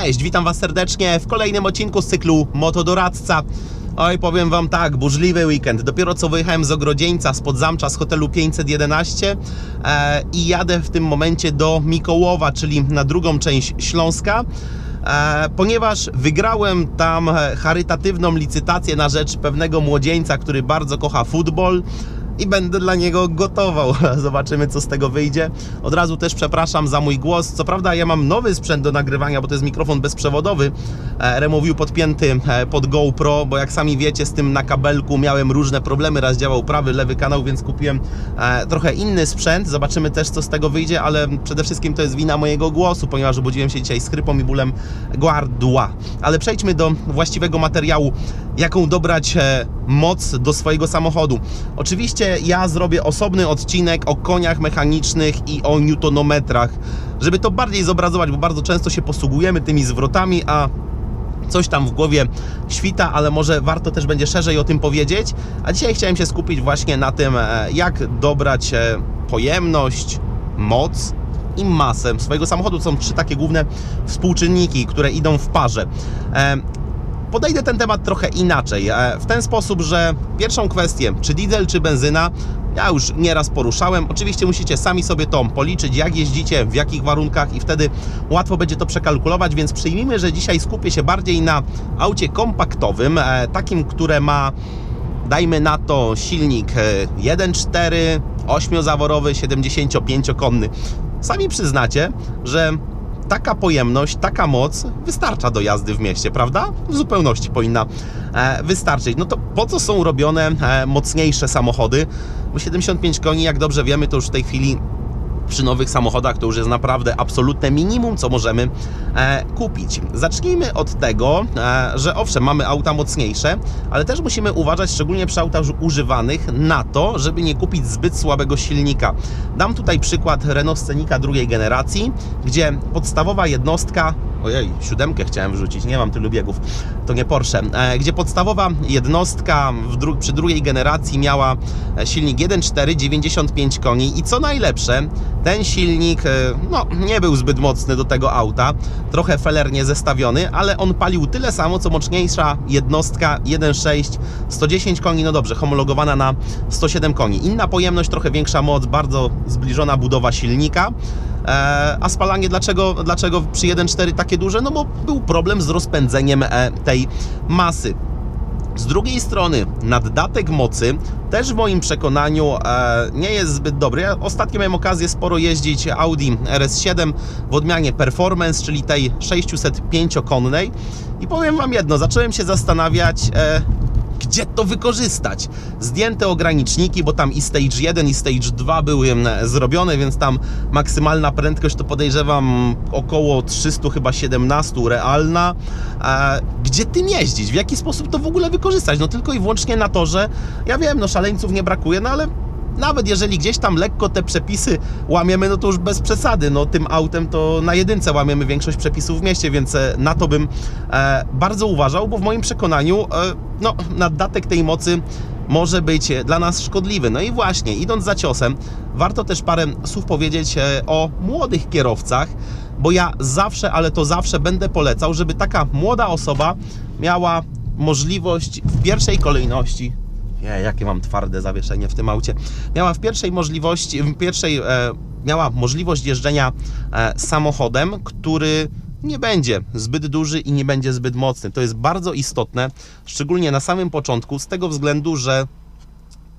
Cześć, witam Was serdecznie w kolejnym odcinku z cyklu Motodoradca. Oj, powiem Wam tak, burzliwy weekend. Dopiero co wyjechałem z Ogrodzieńca, spod zamcza z hotelu 511 e, i jadę w tym momencie do Mikołowa, czyli na drugą część Śląska. E, ponieważ wygrałem tam charytatywną licytację na rzecz pewnego młodzieńca, który bardzo kocha futbol i będę dla niego gotował. Zobaczymy, co z tego wyjdzie. Od razu też przepraszam za mój głos. Co prawda, ja mam nowy sprzęt do nagrywania, bo to jest mikrofon bezprzewodowy. E, Removiu podpięty e, pod GoPro, bo jak sami wiecie, z tym na kabelku miałem różne problemy. Raz działał prawy, lewy kanał, więc kupiłem e, trochę inny sprzęt. Zobaczymy też, co z tego wyjdzie, ale przede wszystkim to jest wina mojego głosu, ponieważ obudziłem się dzisiaj z chrypą i bólem gardła. Ale przejdźmy do właściwego materiału, jaką dobrać e, moc do swojego samochodu. Oczywiście ja zrobię osobny odcinek o koniach mechanicznych i o newtonometrach, żeby to bardziej zobrazować, bo bardzo często się posługujemy tymi zwrotami, a coś tam w głowie świta, ale może warto też będzie szerzej o tym powiedzieć. A dzisiaj chciałem się skupić właśnie na tym, e, jak dobrać e, pojemność, moc i masę swojego samochodu. Są trzy takie główne współczynniki, które idą w parze. Podejdę ten temat trochę inaczej, e, w ten sposób, że pierwszą kwestię, czy diesel, czy benzyna, ja już nieraz poruszałem. Oczywiście musicie sami sobie to policzyć, jak jeździcie, w jakich warunkach i wtedy łatwo będzie to przekalkulować, więc przyjmijmy, że dzisiaj skupię się bardziej na aucie kompaktowym, e, takim, które ma dajmy na to silnik e, 1.4, 8-zaworowy, 75-konny. Sami przyznacie, że taka pojemność, taka moc wystarcza do jazdy w mieście, prawda? W zupełności powinna e, wystarczyć. No to po co są robione e, mocniejsze samochody? Bo 75 koni, jak dobrze wiemy, to już w tej chwili przy nowych samochodach to już jest naprawdę absolutne minimum, co możemy e, kupić. Zacznijmy od tego, e, że owszem, mamy auta mocniejsze, ale też musimy uważać, szczególnie przy autach używanych, na to, żeby nie kupić zbyt słabego silnika. Dam tutaj przykład Renault Scenica drugiej generacji, gdzie podstawowa jednostka Ojej, siódemkę chciałem wrzucić, nie mam tylu biegów, to nie Porsche. E, gdzie podstawowa jednostka dru przy drugiej generacji miała e, silnik 1.4, 95 koni i co najlepsze, ten silnik e, no, nie był zbyt mocny do tego auta, trochę felernie zestawiony, ale on palił tyle samo, co mocniejsza jednostka 1.6, 110 koni, no dobrze, homologowana na 107 koni. Inna pojemność, trochę większa moc, bardzo zbliżona budowa silnika. E, a spalanie dlaczego, dlaczego przy 1.4 takie duże? No bo był problem z rozpędzeniem e, tej masy. Z drugiej strony, naddatek mocy też w moim przekonaniu e, nie jest zbyt dobry. Ja ostatnio miałem okazję sporo jeździć Audi RS7 w odmianie Performance, czyli tej 605-konnej i powiem Wam jedno, zacząłem się zastanawiać, gdzie to wykorzystać. Zdjęte ograniczniki, bo tam i stage 1 i stage 2 były zrobione, więc tam maksymalna prędkość to podejrzewam około 300 chyba 17 realna. E, gdzie tym jeździć? W jaki sposób to w ogóle wykorzystać? No tylko i wyłącznie na to, że ja wiem, no szaleńców nie brakuje, no ale nawet jeżeli gdzieś tam lekko te przepisy łamiemy, no to już bez przesady. No tym autem to na jedynce łamiemy większość przepisów w mieście, więc e, na to bym e, bardzo uważał, bo w moim przekonaniu e, no, naddatek tej mocy może być dla nas szkodliwy. No i właśnie, idąc za ciosem, warto też parę słów powiedzieć o młodych kierowcach, bo ja zawsze, ale to zawsze będę polecał, żeby taka młoda osoba miała możliwość w pierwszej kolejności jakie mam twarde zawieszenie w tym aucie. Miała w pierwszej możliwości, w pierwszej e, miała możliwość jeżdżenia e, samochodem, który nie będzie zbyt duży i nie będzie zbyt mocny. To jest bardzo istotne, szczególnie na samym początku, z tego względu, że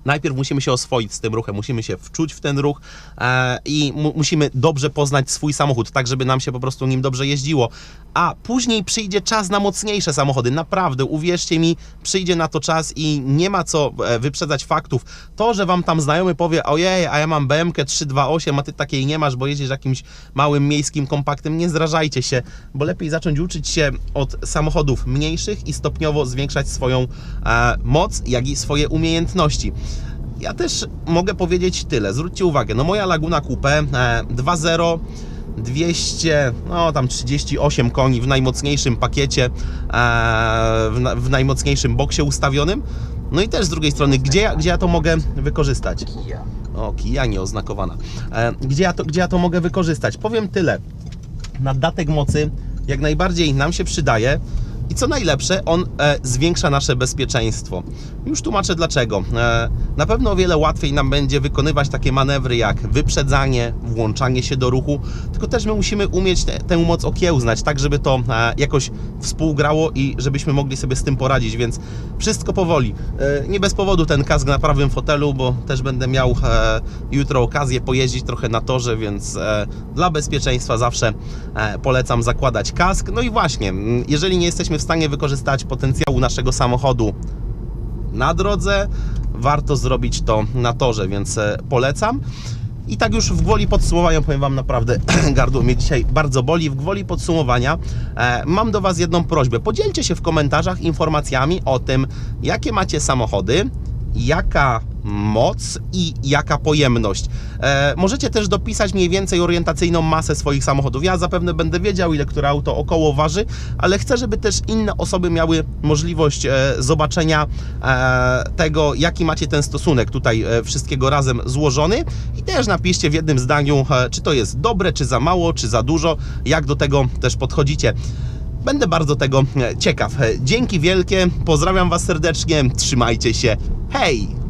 Najpierw musimy się oswoić z tym ruchem, musimy się wczuć w ten ruch e, i mu, musimy dobrze poznać swój samochód, tak żeby nam się po prostu nim dobrze jeździło. A później przyjdzie czas na mocniejsze samochody. Naprawdę, uwierzcie mi, przyjdzie na to czas i nie ma co e, wyprzedzać faktów. To, że wam tam znajomy powie, ojej, a ja mam BMK 328, a ty takiej nie masz, bo jeździsz jakimś małym miejskim kompaktem, nie zrażajcie się, bo lepiej zacząć uczyć się od samochodów mniejszych i stopniowo zwiększać swoją e, moc, jak i swoje umiejętności. Ja też mogę powiedzieć tyle. Zwróćcie uwagę, no moja Laguna Coupe e, 2.0 200, no tam 38 koni w najmocniejszym pakiecie, e, w, na, w najmocniejszym boksie ustawionym. No i też z drugiej strony, gdzie ja, gdzie ja to mogę wykorzystać? O, kija nieoznakowana. E, gdzie, ja to, gdzie ja to mogę wykorzystać? Powiem tyle. Naddatek mocy jak najbardziej nam się przydaje. I co najlepsze, on e, zwiększa nasze bezpieczeństwo. Już tłumaczę dlaczego. E, na pewno o wiele łatwiej nam będzie wykonywać takie manewry jak wyprzedzanie, włączanie się do ruchu, tylko też my musimy umieć te, tę moc okiełznać, tak żeby to e, jakoś współgrało i żebyśmy mogli sobie z tym poradzić, więc wszystko powoli. E, nie bez powodu ten kask na prawym fotelu, bo też będę miał e, jutro okazję pojeździć trochę na torze, więc e, dla bezpieczeństwa zawsze e, polecam zakładać kask. No i właśnie, jeżeli nie jesteśmy w stanie wykorzystać potencjału naszego samochodu na drodze, warto zrobić to na torze, więc e, polecam. I tak już w gwoli podsumowania powiem Wam naprawdę, gardło mnie dzisiaj bardzo boli. W gwoli podsumowania e, mam do Was jedną prośbę. Podzielcie się w komentarzach informacjami o tym, jakie macie samochody, jaka moc i jaka pojemność. E, możecie też dopisać mniej więcej orientacyjną masę swoich samochodów. Ja zapewne będę wiedział, ile które auto około waży, ale chcę, żeby też inne osoby miały możliwość e, zobaczenia e, tego, jaki macie ten stosunek tutaj e, wszystkiego razem złożony i też napiszcie w jednym zdaniu, e, czy to jest dobre, czy za mało, czy za dużo, jak do tego też podchodzicie. Będę bardzo tego e, ciekaw. E, Dzięki wielkie, pozdrawiam Was serdecznie, trzymajcie się, Hey,